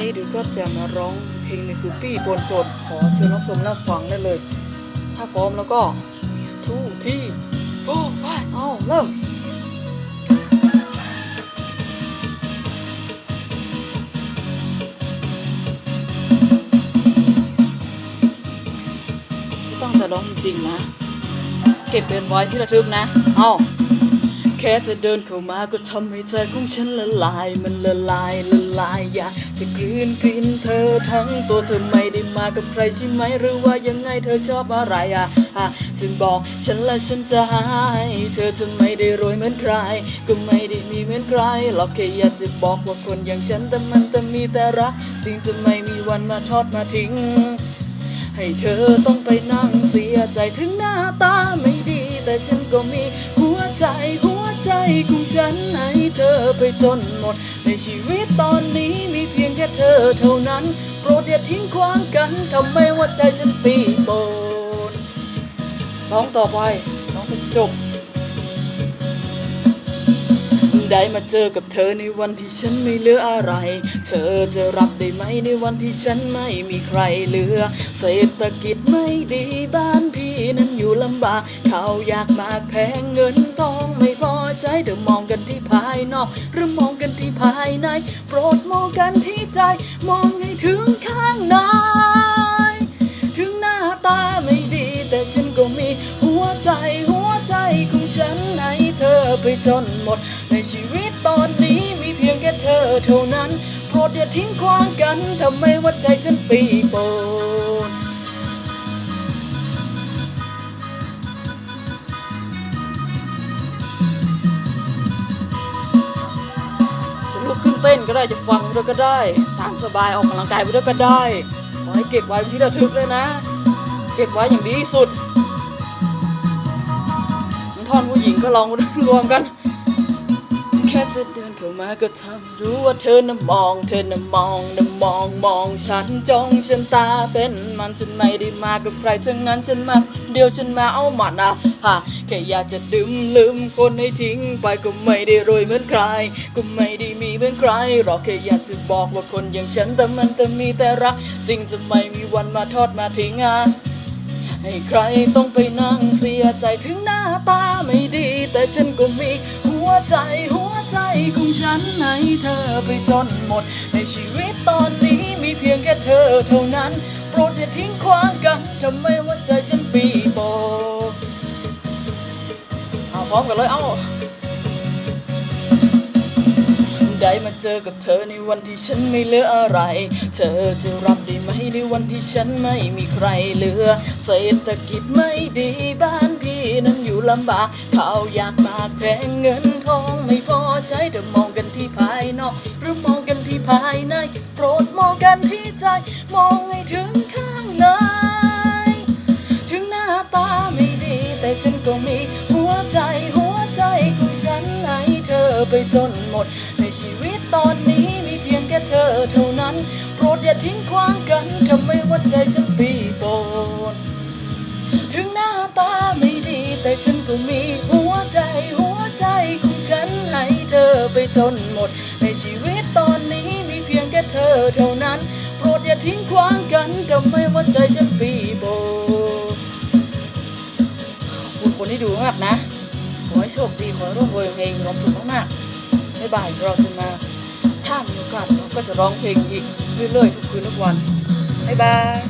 นี้ดิวก็จะมาร้องเพลงในคือปี้บนโจทย์ขอเชิญรับชมรับฟังได้เลย ถ้าพร้อมแล้วก็ทูที่โฟร์ไฟเอาเริ่มต้องจะร้องจริงๆนะ เก็บเป็นไว้ที่ระทึกนะ เอา แค่จะเดินเข้ามาก็ทำให้ใจของฉันละลาย มันละลายละลายอยากจะกลืนกินเธอทั้งตัวเธอไม่ได้มากับใครใช่ไหมหรือว่ายังไงเธอชอบอะไรอะอะจึงบอกฉันและฉันจะให้เธอจะไม่ได้รวยเหมือนใคร ก็ไม่ได้มีเหมือนใครหรอกแค่อยากจะบอกว่าคนอย่างฉันแต่มันจะมีแต่รักจึงจะไม่มีวันมาทอดมาทิ้ง ให้เธอต้องไปนั่งเสียใจถึงหน้าตาไม่ดี แต่ฉันก็มีหัวใจ ของฉันให้เธอไปจนหมด ในชีวิตตอนนี้มีเพียงแค่เธอเท่านั้น โปรดอย่าทิ้งขวางกันทำไมว่าใจฉันปีโปนร้องต่อไปร้องไปจบ ได้มาเจอกับเธอในวันที่ฉันไม่เหลืออะไร เธอจะรับได้ไหมในวันที่ฉันไม่มีใครเหลือ เศรษฐกิจไม่ดีบ้านพี่นั้นอยู่ลำบากเขาวอยากมากแพงเงิน ธอมองกันที่ภายนอก หรือมองกันที่ภายใน โปรดมองกันที่ใจ มองให้ถึงข้างใน ถึงหน้าตาไม่ดี แต่ฉันก็มีหัวใจหัวใจของฉันให้เธอไปจนหมด ในชีวิตตอนนี้มีเพียงแค่เธอเท่านั้น โปรดอย่าทิ้งขวางกันทำไมว่าใจฉันปีโป เต้นก็ได้จะฟังด้วยก็ได้ ตามสบายออกกำลังกายไปด้วยก็ได้ขอให้เก็บไว้เป็นที่ระทึกเลยนะ เก็บไว้อย่างดีที่สุดท่อนผู้หญิงก็ลองรวมกัน แค่จะเดินเข้ามาก็ทำรู้ว่าเธอน่ะมอง เธอน่ะมองน่ะมองมองฉันจ้องฉันตาเป็นมันฉันไม่ได้มากับใครทั้งนั้นฉันมาเดียวฉันมาเอามันอะฮะแค่อยากจะดื่มลืมคนให้ทิ้งไปก็ไม่ได้รวยเหมือนใคร ก็ไม่ได้มีเหมือนใครหรอกแค่อยากจะบอกว่าคนอย่างฉันแต่มันจะมีแต่รัก จริงจะไม่มีวันมาทอดมาทิ้งอะให้ใครต้องไปนั่งเสียใจถึงหน้าตาไม่ดี แต่ฉันก็มีหัวใจหัว ใจของฉันให้เธอไปจนหมด ในชีวิตตอนนี้มีเพียงแค่เธอเท่านั้น โปรดอย่าทิ้งขวางกันทำไมว่าใจฉันปีโบเอาพร้อมกันเลยเอาได้มาเจอกับเธอในวันที่ฉันไม่เหลืออะไร เธอจะรับได้ไหมในวันที่ฉันไม่มีใครเหลือ เศรษฐกิจไม่ดีบ้านพี่นั้นอยู่ลำบากเขาวอยากมากแพงเงิน ภายใน โปรดมองกันที่ใจ มองให้ถึงข้างใน ถึงหน้าตาไม่ดี แต่ฉันก็มี หัวใจหัวใจของฉันให้เธอไปจนหมด ในชีวิตตอนนี้มีเพียงแค่เธอเท่านั้น โปรดอย่าทิ้งขวางกันทำไมว่าใจฉันปีโปนถึงหน้าตาไม่ดี แต่ฉันก็มีหัวใจหัวใจของฉันให้เธอไปจนหมด ในชีวิต ทิ้งขวางกันทำไมว่าใจฉันปีโปนขอบคุณคนที่ดูมากนะ ขอให้โชคดี ขอให้ร่วมรวยเพลงมีความสุขมากๆบ๊ายบายเราจะมา ถ้ามีโอกาสเราก็จะร้องเพลงอีกเรื่อยๆทุกคืนทุกวันบ๊ายบาย